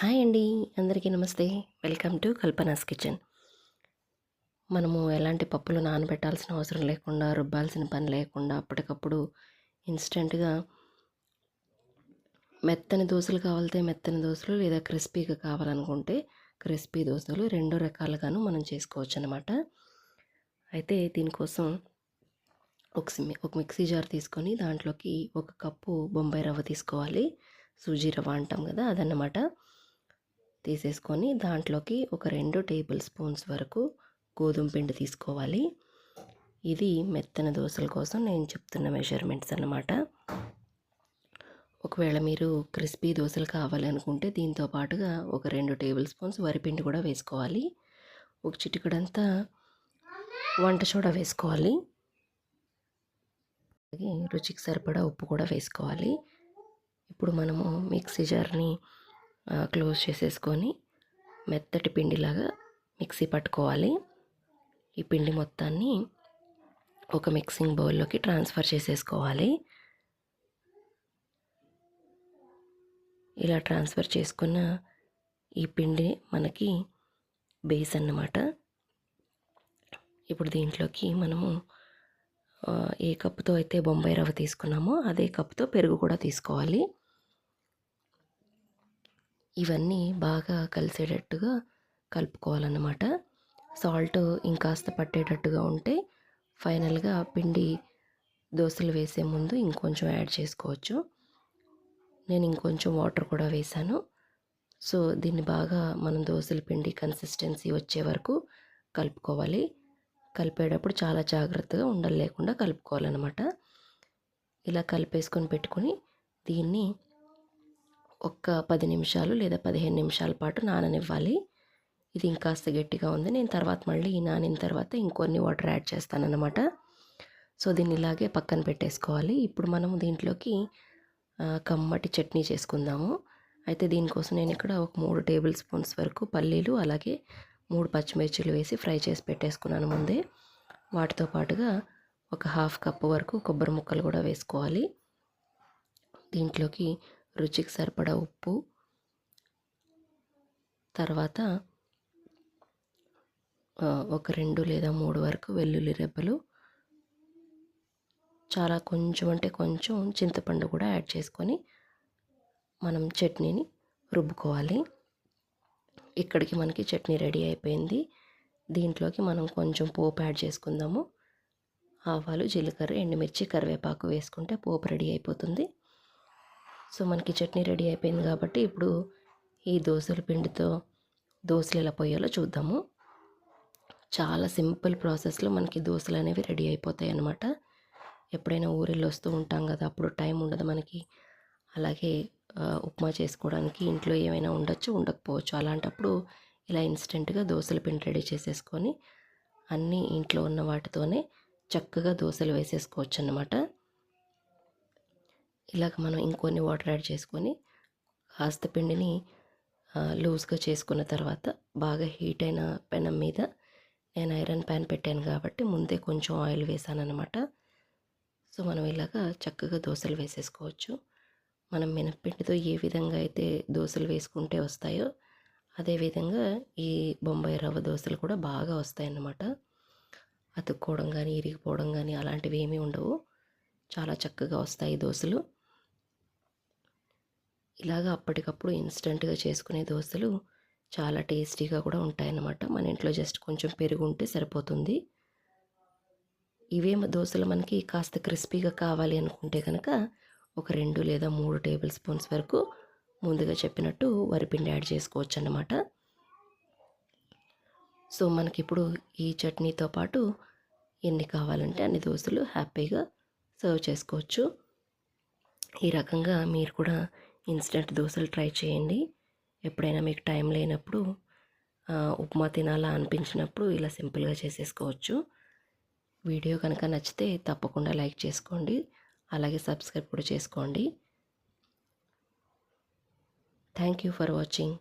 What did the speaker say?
Hi అండి. అందరికీ నమస్తే. Welcome to Kalpana's kitchen. మనము ఎలాంటి పప్పులు నానబెట్టాల్సిన అవసరం లేకుండా రుబ్బాల్సిన పని లేకుండా అప్పటికప్పుడు ఇన్స్టెంట్గా మెత్తని దోశలు కావాలితే మెత్తని దోశలు లేదా క్రిస్పీగా కావాలనుకుంటే క్రిస్పీ దోశలు రెండు రకాలుగాను మనం చేసుకోవచ్చు అనమాట అయితే దీనికోసం ఒక ఒక మిక్సీ జార్ తీసుకొని దాంట్లోకి ఒక కప్పు బొంబాయి రవ్వ తీసుకోవాలి. సూజీ రవ్వ అంటాం కదా అదన్నమాట. తీసేసుకొని దాంట్లోకి ఒక రెండు టేబుల్ స్పూన్స్ వరకు గోధుమ పిండి తీసుకోవాలి. ఇది మెత్తన దోశల కోసం నేను చెప్తున్న మెజర్మెంట్స్ అన్నమాట. ఒకవేళ మీరు క్రిస్పీ దోశలు కావాలనుకుంటే దీంతో పాటుగా ఒక రెండు టేబుల్ స్పూన్స్ వరిపిండి కూడా వేసుకోవాలి. ఒక చిటికడంతా వంట సోడా వేసుకోవాలి. అలాగే రుచికి సరిపడా ఉప్పు కూడా వేసుకోవాలి. ఇప్పుడు మనము మిక్సీ జార్ని క్లోజ్ చేసేసుకొని మెత్తటి పిండిలాగా మిక్సీ పట్టుకోవాలి. ఈ పిండి మొత్తాన్ని ఒక మిక్సింగ్ బౌల్లోకి ట్రాన్స్ఫర్ చేసేసుకోవాలి. ఇలా ట్రాన్స్ఫర్ చేసుకున్న ఈ పిండి మనకి బేస్ అన్నమాట. ఇప్పుడు దీంట్లోకి మనము ఏ కప్పుతో అయితే బొంబాయి రవ్వ తీసుకున్నామో అదే కప్పుతో పెరుగు కూడా తీసుకోవాలి. ఇవన్నీ బాగా కలిసేటట్టుగా కలుపుకోవాలన్నమాట. సాల్ట్ ఇంకాస్త పట్టేటట్టుగా ఉంటే ఫైనల్గా పిండి దోశలు వేసే ముందు ఇంకొంచెం యాడ్ చేసుకోవచ్చు. నేను ఇంకొంచెం వాటర్ కూడా వేశాను సో దీన్ని బాగా మనం దోశల పిండి కన్సిస్టెన్సీ వచ్చే వరకు కలుపుకోవాలి. కలిపేటప్పుడు చాలా జాగ్రత్తగా ఉండలు లేకుండా కలుపుకోవాలన్నమాట. ఇలా కలిపేసుకొని పెట్టుకొని దీన్ని ఒక్క పది నిమిషాలు లేదా పదిహేను నిమిషాల పాటు నాననివ్వాలి. ఇది ఇంకాస్త గట్టిగా ఉంది. నేను తర్వాత మళ్ళీ ఈ నానిన తర్వాత ఇంకొన్ని వాటర్ యాడ్ చేస్తానన్నమాట. సో దీన్ని ఇలాగే పక్కన పెట్టేసుకోవాలి. ఇప్పుడు మనం దీంట్లోకి కమ్మటి చట్నీ చేసుకుందాము. అయితే దీనికోసం నేను ఇక్కడ ఒక మూడు టేబుల్ స్పూన్స్ వరకు పల్లీలు అలాగే మూడు పచ్చిమిర్చిలు వేసి ఫ్రై చేసి పెట్టేసుకున్నాను ముందే. వాటితో పాటుగా ఒక హాఫ్ కప్ వరకు కొబ్బరి ముక్కలు కూడా వేసుకోవాలి. దీంట్లోకి రుచికి సరిపడా ఉప్పు. తర్వాత ఒక రెండు లేదా మూడు వరకు వెల్లుల్లి రెబ్బలు. చాలా కొంచెం అంటే కొంచెం చింతపండు కూడా యాడ్ చేసుకొని మనం చట్నీని రుబ్బుకోవాలి. ఇక్కడికి మనకి చట్నీ రెడీ అయిపోయింది. దీంట్లోకి మనం కొంచెం పోపు యాడ్ చేసుకుందాము. ఆవాలు జీలకర్ర ఎండుమిర్చి కరివేపాకు వేసుకుంటే పోపు రెడీ అయిపోతుంది. సో మనకి చట్నీ రెడీ అయిపోయింది కాబట్టి ఇప్పుడు ఈ దోశల పిండితో దోశలు ఎలా పోయాలో చూద్దాము. చాలా సింపుల్ ప్రాసెస్లో మనకి దోశలు అనేవి రెడీ అయిపోతాయి అన్నమాట. ఎప్పుడైనా ఊరిలో వస్తూ ఉంటాం కదా అప్పుడు టైం ఉండదు మనకి. అలాగే ఉప్మా చేసుకోవడానికి ఇంట్లో ఏమైనా ఉండొచ్చు ఉండకపోవచ్చు. అలాంటప్పుడు ఇలా ఇన్స్టెంట్గా దోశల పిండి రెడీ చేసేసుకొని అన్నీ ఇంట్లో ఉన్న వాటితోనే చక్కగా దోశలు వేసేసుకోవచ్చు అన్నమాట ఇలాగ మనం ఇంకొన్ని వాటర్ యాడ్ చేసుకొని కాస్త పిండిని లూజ్గా చేసుకున్న తర్వాత బాగా హీట్ అయిన పెనం మీద నేను ఐరన్ ప్యాన్ పెట్టాను కాబట్టి ముందే కొంచెం ఆయిల్ వేసాను అనమాట సో మనం ఇలాగా చక్కగా దోశలు వేసేసుకోవచ్చు. మనం మినప్పిండితో ఏ విధంగా అయితే దోశలు వేసుకుంటే వస్తాయో అదేవిధంగా ఈ బొంబాయి రవ్వ దోశలు కూడా బాగా వస్తాయన్నమాట. అతుక్కోవడం కానీ ఇరిగిపోవడం కానీ అలాంటివి ఏమీ ఉండవు. చాలా చక్కగా వస్తాయి దోశలు ఇలాగ అప్పటికప్పుడు ఇన్స్టెంట్గా చేసుకునే దోశలు చాలా టేస్టీగా కూడా ఉంటాయన్నమాట. మన ఇంట్లో జస్ట్ కొంచెం పెరుగు ఉంటే సరిపోతుంది. ఇవే దోశలు మనకి కాస్త క్రిస్పీగా కావాలి అనుకుంటే కనుక ఒక రెండు లేదా మూడు టేబుల్ స్పూన్స్ వరకు ముందుగా చెప్పినట్టు వరిపిండి యాడ్ చేసుకోవచ్చు అన్నమాట సో మనకి ఇప్పుడు ఈ చట్నీతో పాటు ఎన్ని కావాలంటే అన్ని దోశలు హ్యాపీగా సర్వ్ చేసుకోవచ్చు. ఈ రకంగా మీరు కూడా ఇన్స్టెంట్ దోశలు ట్రై చేయండి. ఎప్పుడైనా మీకు టైం లేనప్పుడు ఉప్మా తినాలా అనిపించినప్పుడు ఇలా సింపుల్గా చేసేసుకోవచ్చు. వీడియో కనుక నచ్చితే తప్పకుండా లైక్ చేసుకోండి. అలాగే సబ్స్క్రైబ్ కూడా చేసుకోండి. Thank you for watching.